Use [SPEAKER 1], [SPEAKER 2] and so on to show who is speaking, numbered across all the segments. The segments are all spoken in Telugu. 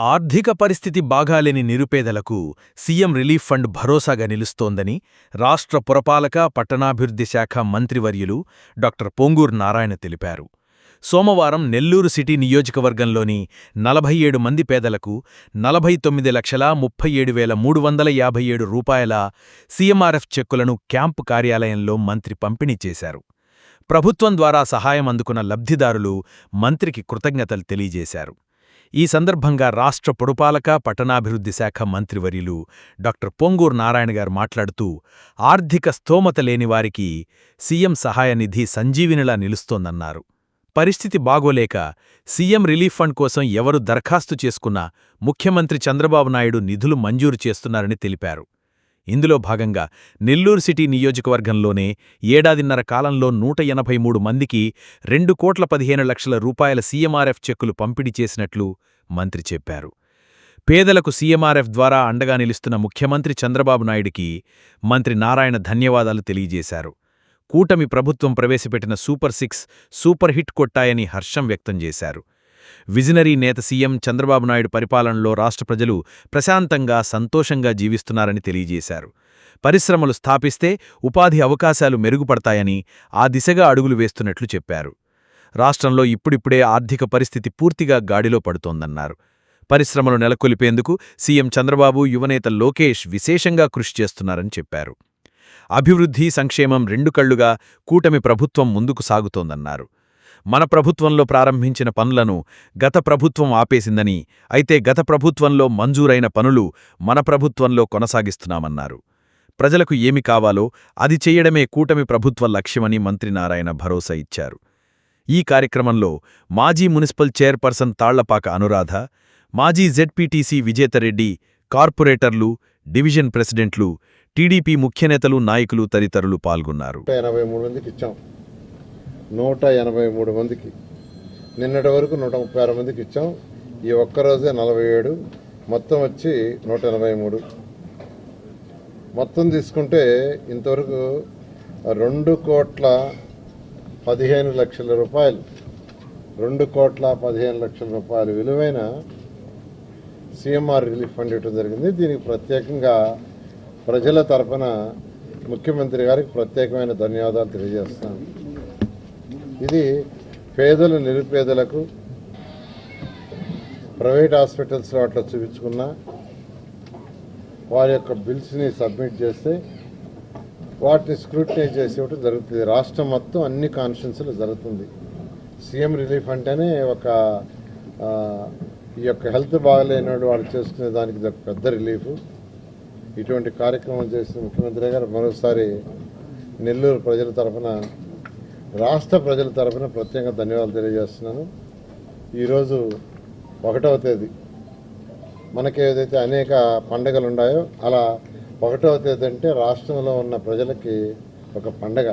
[SPEAKER 1] ఆర్థిక పరిస్థితి బాగాలేని నిరుపేదలకు సీఎం రిలీఫ్ ఫండ్ భరోసాగా నిలుస్తోందని రాష్ట్ర పురపాలక పట్టణాభివృద్ధి శాఖ మంత్రివర్యులు డాక్టర్ పొంగూర్ నారాయణ తెలిపారు. సోమవారం నెల్లూరు సిటీ నియోజకవర్గంలోని నలభై ఏడు మంది పేదలకు నలభై తొమ్మిది లక్షల ముప్పై ఏడు వేల మూడు వందల యాభై ఏడు రూపాయల సీఎంఆర్ఎఫ్ చెక్కులను క్యాంపు కార్యాలయంలో మంత్రి పంపిణీ చేశారు. ప్రభుత్వం ద్వారా సహాయం అందుకున్న లబ్ధిదారులు మంత్రికి కృతజ్ఞతలు తెలియజేశారు. ఈ సందర్భంగా రాష్ట్ర పురపాలక పట్టణాభివృద్ధి శాఖ మంత్రివర్యులు డాక్టర్ పొంగూరు నారాయణ గారు మాట్లాడుతూ ఆర్థిక స్తోమత లేనివారికి సీఎం సహాయ నిధి సంజీవినిలా నిలుస్తోందన్నారు. పరిస్థితి బాగోలేక సీఎం రిలీఫ్ ఫండ్ కోసం ఎవరు దరఖాస్తు చేసుకున్నా ముఖ్యమంత్రి చంద్రబాబు నాయుడు నిధులు మంజూరు చేస్తున్నారని తెలిపారు. ఇందులో భాగంగా నెల్లూరు సిటీ నియోజకవర్గంలోనే ఏడాదిన్నర కాలంలో నూట ఎనభై మూడు మందికి రెండు కోట్ల పదిహేను లక్షల రూపాయల సీఎంఆర్ఎఫ్ చెక్కులు పంపిణీ చేసినట్లు మంత్రి చెప్పారు. పేదలకు సీఎంఆర్ఎఫ్ ద్వారా అండగా నిలుస్తున్న ముఖ్యమంత్రి చంద్రబాబు నాయుడికి మంత్రి నారాయణ ధన్యవాదాలు తెలియజేశారు. కూటమి ప్రభుత్వం ప్రవేశపెట్టిన సూపర్ సిక్స్ సూపర్ హిట్ కొట్టాయని హర్షం వ్యక్తం చేశారు. విజనరీ నేత సీఎం చంద్రబాబు నాయుడు పరిపాలనలో రాష్ట్ర ప్రజలు ప్రశాంతంగా సంతోషంగా జీవిస్తున్నారని తెలియజేశారు. పరిశ్రమలు స్థాపిస్తే ఉపాధి అవకాశాలు మెరుగుపడతాయని ఆ దిశగా అడుగులు వేస్తున్నట్లు చెప్పారు. రాష్ట్రంలో ఇప్పుడిప్పుడే ఆర్థిక పరిస్థితి పూర్తిగా గాడిలో పడుతోందన్నారు. పరిశ్రమలు నెలకొల్పేందుకు సీఎం చంద్రబాబు యువనేత లోకేష్ విశేషంగా కృషి చేస్తున్నారని చెప్పారు. అభివృద్ధి సంక్షేమం రెండు కళ్ళుగా కూటమి ప్రభుత్వం ముందుకు సాగుతోందన్నారు. మన ప్రభుత్వంలో ప్రారంభించిన పనులను గత ప్రభుత్వం ఆపేసిందని అయితే గత ప్రభుత్వంలో మంజూరైన పనులు మన ప్రభుత్వంలో కొనసాగిస్తున్నామన్నారు. ప్రజలకు ఏమి కావాలో అది చేయడమే కూటమి ప్రభుత్వ లక్ష్యమని మంత్రి నారాయణ భరోసా ఇచ్చారు. ఈ కార్యక్రమంలో మాజీ మున్సిపల్ చైర్పర్సన్ తాళ్ళపాక అనురాధ మాజీ జెడ్పీటీసీ విజేతరెడ్డి కార్పొరేటర్లు డివిజన్ ప్రెసిడెంట్లు టీడీపీ ముఖ్యనేతలు నాయకులు తదితరులు పాల్గొన్నారు.
[SPEAKER 2] మూడు మందికి ఇచ్చాం. నూట ఎనభై మూడు మందికి. నిన్నటి వరకు నూట ముప్పై ఆరు మందికి ఇచ్చాం. ఈ ఒక్కరోజే నలభై ఏడు. మొత్తం వచ్చి నూట ఎనభై మూడు. మొత్తం తీసుకుంటే ఇంతవరకు రెండు కోట్ల పదిహేను లక్షల రూపాయలు. రెండు కోట్ల పదిహేను లక్షల రూపాయలు విలువైన సిఎంఆర్ రిలీఫ్ ఫండ్ ఇవ్వడం జరిగింది. దీనికి ప్రత్యేకంగా ప్రజల తరఫున ముఖ్యమంత్రి గారికి ప్రత్యేకమైన ధన్యవాదాలు తెలియజేస్తాను. ఇది పేదలు నిరుపేదలకు ప్రైవేట్ హాస్పిటల్స్లో అట్లా చూపించుకున్నా వారి యొక్క బిల్స్ని సబ్మిట్ చేస్తే వాటిని స్క్రూటినైజ్ చేసి ఒకటి జరుగుతుంది. రాష్ట్రం మొత్తం అన్ని కాన్స్టిట్యున్సీలు జరుగుతుంది. సీఎం రిలీఫ్ అంటేనే ఒక ఈ యొక్క హెల్త్ బాగలేని వాళ్ళు చేసుకునే దానికి ఇది ఒక పెద్ద రిలీఫ్. ఇటువంటి కార్యక్రమం చేసిన ముఖ్యమంత్రి గారు మరోసారి నెల్లూరు ప్రజల తరఫున రాష్ట్ర ప్రజల తరఫున ప్రత్యేకంగా ధన్యవాదాలు తెలియజేస్తున్నాను. ఈరోజు ఒకటవ తేదీ. మనకి ఏదైతే అనేక పండగలు ఉన్నాయో అలా ఒకటవ తేదీ అంటే రాష్ట్రంలో ఉన్న ప్రజలకి ఒక పండగ.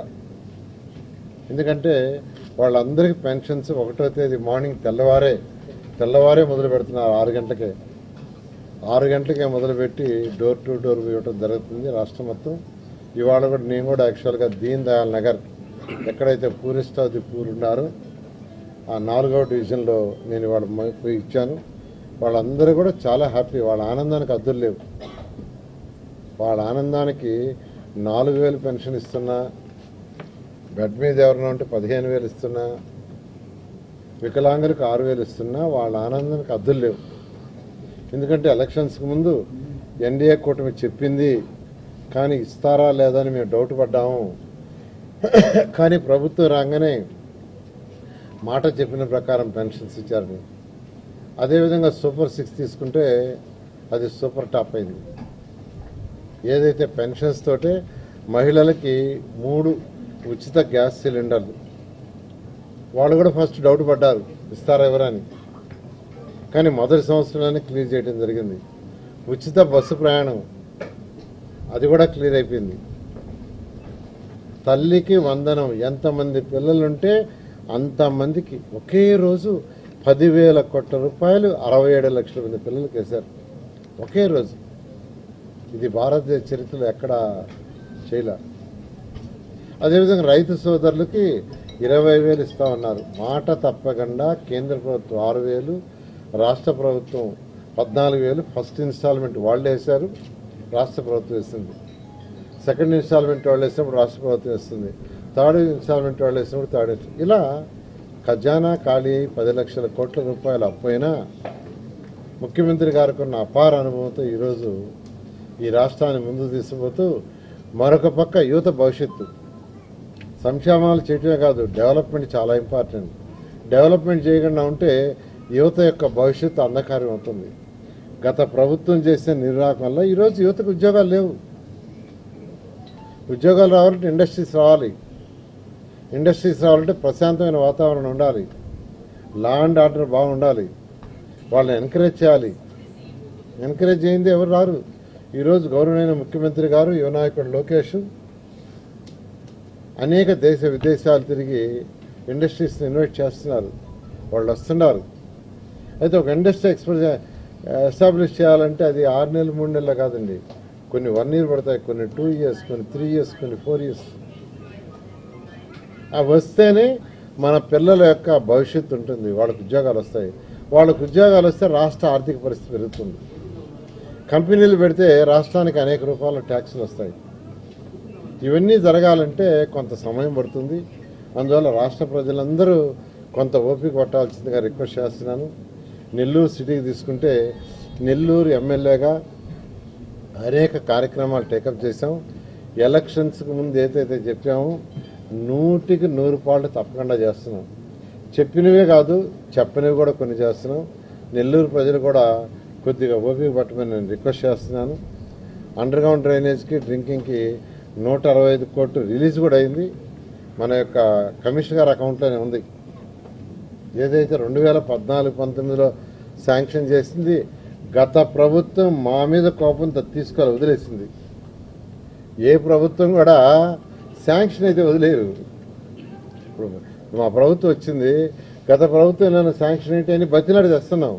[SPEAKER 2] ఎందుకంటే వాళ్ళందరికీ పెన్షన్స్ ఒకటో తేదీ మార్నింగ్ తెల్లవారే తెల్లవారే మొదలు పెడుతున్నారు ఆరు గంటలకే. ఆరు గంటలకే మొదలుపెట్టి డోర్ టు డోర్ ఇవ్వటం జరుగుతుంది రాష్ట్రం మొత్తం. ఇవాళ కూడా నేను కూడా యాక్చువల్గా దీన్ దయాల్ నగర్ ఎక్కడైతే పూరిస్తాది ఆఫ్ ఉన్నారో ఆ నాలుగవ డివిజన్లో నేను ఇవాళ పోయి ఇచ్చాను. వాళ్ళందరూ కూడా చాలా హ్యాపీ. వాళ్ళ ఆనందానికి అద్దులు లేవు. వాళ్ళ ఆనందానికి నాలుగు వేలు పెన్షన్ ఇస్తున్నా బెడ్ మీద ఎవరైనా ఉంటే పదిహేను వేలు ఇస్తున్నా వికలాంగులకు ఆరు వేలు ఇస్తున్నా వాళ్ళ ఆనందానికి అద్దులు లేవు. ఎందుకంటే ఎలక్షన్స్కి ముందు ఎన్డీఏ కూటమి చెప్పింది కానీ ఇస్తారా లేదా అని మేము డౌట్ పడ్డాము. కానీ ప్రభుత్వం రాగానే మాట చెప్పిన ప్రకారం పెన్షన్స్ ఇచ్చారని అదేవిధంగా సూపర్ సిక్స్ తీసుకుంటే అది సూపర్ టాప్ అయింది. ఏదైతే పెన్షన్స్ తోటే మహిళలకి మూడు ఉచిత గ్యాస్ సిలిండర్లు. వాళ్ళు కూడా ఫస్ట్ డౌట్ పడ్డారు ఇస్తారా ఎవరని కానీ మొదటి సంవత్సరంలోనే క్లియర్ చేయడం జరిగింది. ఉచిత బస్సు ప్రయాణం అది కూడా క్లియర్ అయిపోయింది. తల్లికి వందనం. ఎంతమంది పిల్లలుంటే అంతమందికి. ఒకే రోజు పదివేల కోట్ల రూపాయలు అరవై ఏడు లక్షల మంది పిల్లలకి వేశారు ఒకే రోజు. ఇది భారతదేశ చరిత్రలో ఎక్కడ చేయలే. అదేవిధంగా రైతు సోదరులకి ఇరవై వేలు ఇస్తా ఉన్నారు మాట తప్పకుండా కేంద్ర ప్రభుత్వం ఆరు వేలు రాష్ట్ర ప్రభుత్వం పద్నాలుగు వేలు ఫస్ట్ ఇన్స్టాల్మెంట్ వాళ్ళు వేశారు. రాష్ట్ర ప్రభుత్వం వేసింది. సెకండ్ ఇన్స్టాల్మెంట్ వాళ్ళు వేసినప్పుడు రాష్ట్ర ప్రభుత్వం ఇస్తుంది థర్డ్ ఇన్స్టాల్మెంట్ వాళ్ళు వేసినప్పుడు థర్డ్ ఇన్స్- ఇలా ఖజానా ఖాళీ అయి పది లక్షల కోట్ల రూపాయలు అప్పైనా ముఖ్యమంత్రి గారికి ఉన్న అపార అనుభవంతో ఈరోజు ఈ రాష్ట్రాన్ని ముందుకు తీసుకుపోతూ మరొక పక్క యువత భవిష్యత్తు. సంక్షేమాలు చేయటమే కాదు డెవలప్మెంట్ చాలా ఇంపార్టెంట్. డెవలప్మెంట్ చేయకుండా ఉంటే యువత యొక్క భవిష్యత్తు అంధకారం అవుతుంది. గత ప్రభుత్వం చేసిన నిర్వాహకం వల్ల ఈరోజు యువతకు ఉద్యోగాలు లేవు. ఉద్యోగాలు రావాలంటే ఇండస్ట్రీస్ రావాలి. ఇండస్ట్రీస్ రావాలంటే ప్రశాంతమైన వాతావరణం ఉండాలి. లా అండ్ ఆర్డర్ బాగుండాలి. వాళ్ళని ఎంకరేజ్ చేయాలి. ఎంకరేజ్ చేయింది ఎవరు రారు? ఈరోజు గౌరవనీయ ముఖ్యమంత్రి గారు యువనాయకుడు లోకేష్. అనేక దేశ విదేశాలు తిరిగి ఇండస్ట్రీస్ని ఇన్వైట్ చేస్తున్నారు. వాళ్ళు వస్తున్నారు. అయితే ఒక ఇండస్ట్రీ ఎక్స్ప్రెస్ ఎస్టాబ్లిష్ చేయాలంటే అది ఆరు నెలలు మూడు నెలలు కాదండి. కొన్ని వన్ ఇయర్ పడతాయి కొన్ని టూ ఇయర్స్ కొన్ని త్రీ ఇయర్స్ కొన్ని ఫోర్ ఇయర్స్ అవి వస్తేనే మన పిల్లల యొక్క భవిష్యత్తు ఉంటుంది వాళ్ళకు ఉద్యోగాలు వస్తాయి. వాళ్ళకు ఉద్యోగాలు వస్తే రాష్ట్ర ఆర్థిక పరిస్థితి పెరుగుతుంది. కంపెనీలు పెడితే రాష్ట్రానికి అనేక రూపాయల ట్యాక్సులు వస్తాయి. ఇవన్నీ జరగాలంటే కొంత సమయం పడుతుంది. అందువల్ల రాష్ట్ర ప్రజలందరూ కొంత ఓపిక పట్టాల్సిందిగా రిక్వెస్ట్ చేస్తున్నాను. నెల్లూరు సిటీకి తీసుకుంటే నెల్లూరు ఎమ్మెల్యేగా అనేక కార్యక్రమాలు టేకప్ చేసాం ఎలక్షన్స్కి ముందు ఏదైతే చెప్పామో నూటికి నూరు పాళ్ళు తప్పకుండా చేస్తున్నాం. చెప్పినవే కాదు చెప్పనివి కూడా కొన్ని చేస్తున్నాం. నెల్లూరు ప్రజలు కూడా కొద్దిగా ఓపిక పట్టమని నేను రిక్వెస్ట్ చేస్తున్నాను. అండర్ గ్రౌండ్ డ్రైనేజ్కి డ్రింకింగ్కి నూట అరవై ఐదు కోట్లు రిలీజ్ కూడా అయింది. మన యొక్క కమిషనర్ గారి అకౌంట్లోనే ఉంది. ఏదైతే రెండు వేల పద్నాలుగు పంతొమ్మిదిలో శాంక్షన్ చేసింది గత ప్రభుత్వం మా మీద కోపం తీసుకొని వదిలేసింది. ఏ ప్రభుత్వం కూడా శాంక్షన్ అయితే వదిలేరు. ఇప్పుడు మా ప్రభుత్వం వచ్చింది గత ప్రభుత్వం నన్ను శాంక్షన్ ఏంటి అని బతిలాడి తెస్తున్నాం.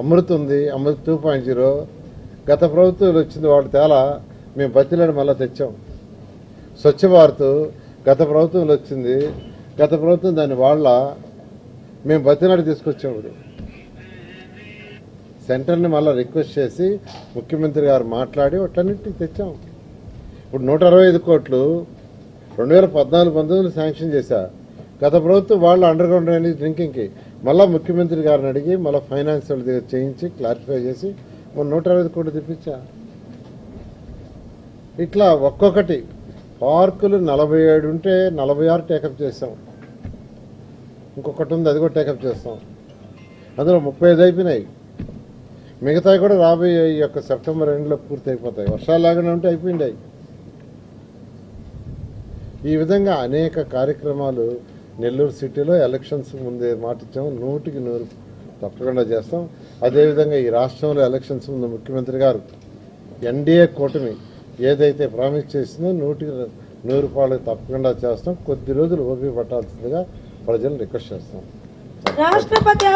[SPEAKER 2] అమృత్ ఉంది అమృత్ టూ పాయింట్ జీరో. గత ప్రభుత్వంలో వచ్చింది వాడు తేలా మేము బతిలాడి మళ్ళీ తెచ్చాం. స్వచ్ఛ భారత్ గత ప్రభుత్వంలో వచ్చింది గత ప్రభుత్వం దాన్ని వాళ్ళ మేము బతిలాడి తీసుకొచ్చాం ఇప్పుడు. సెంటర్ని మళ్ళీ రిక్వెస్ట్ చేసి ముఖ్యమంత్రి గారు మాట్లాడి వాటన్నిటికి తెచ్చాం. ఇప్పుడు నూట అరవై ఐదు కోట్లు రెండు వేల పద్నాలుగు పంతొమ్మిది శాంక్షన్ చేశా. గత ప్రభుత్వం వాళ్ళు అండర్ గ్రౌండ్ డ్రైనేజ్ డ్రింకింగ్కి మళ్ళీ ముఖ్యమంత్రి గారిని అడిగి మళ్ళీ ఫైనాన్స్ వాళ్ళ దగ్గర చేయించి క్లారిఫై చేసి మొన్న నూట అరవై ఐదు కోట్లు తెప్పించా. ఇట్లా ఒక్కొక్కటి పార్కులు నలభై ఏడు ఉంటే నలభై ఆరు టేకప్ చేస్తాం. ఇంకొకటి ఉంది అది కూడా టేకప్ చేస్తాం. అందులో ముప్పై ఐదు అయిపోయినాయి. మిగతావి కూడా రాబోయే ఈ యొక్క సెప్టెంబర్ ఎండ్లో పూర్తి అయిపోతాయి వర్షాలు లాగానే ఉంటే అయిపోయిండాయి ఈ విధంగా అనేక కార్యక్రమాలు నెల్లూరు సిటీలో ఎలక్షన్స్ ముందే మాటిచ్చాము. నూటికి నూరు తప్పకుండా చేస్తాం. అదేవిధంగా ఈ రాష్ట్రంలో ఎలక్షన్స్ ముందు ముఖ్యమంత్రి గారు ఎన్డీఏ కూటమి ఏదైతే ప్రామిస్ చేసిందో నూటికి నూరు పాలు తప్పకుండా చేస్తాం. కొద్ది రోజులు ఓపిక పట్టాల్సిందిగా ప్రజలను రిక్వెస్ట్ చేస్తాం.
[SPEAKER 3] రాష్ట్రపతి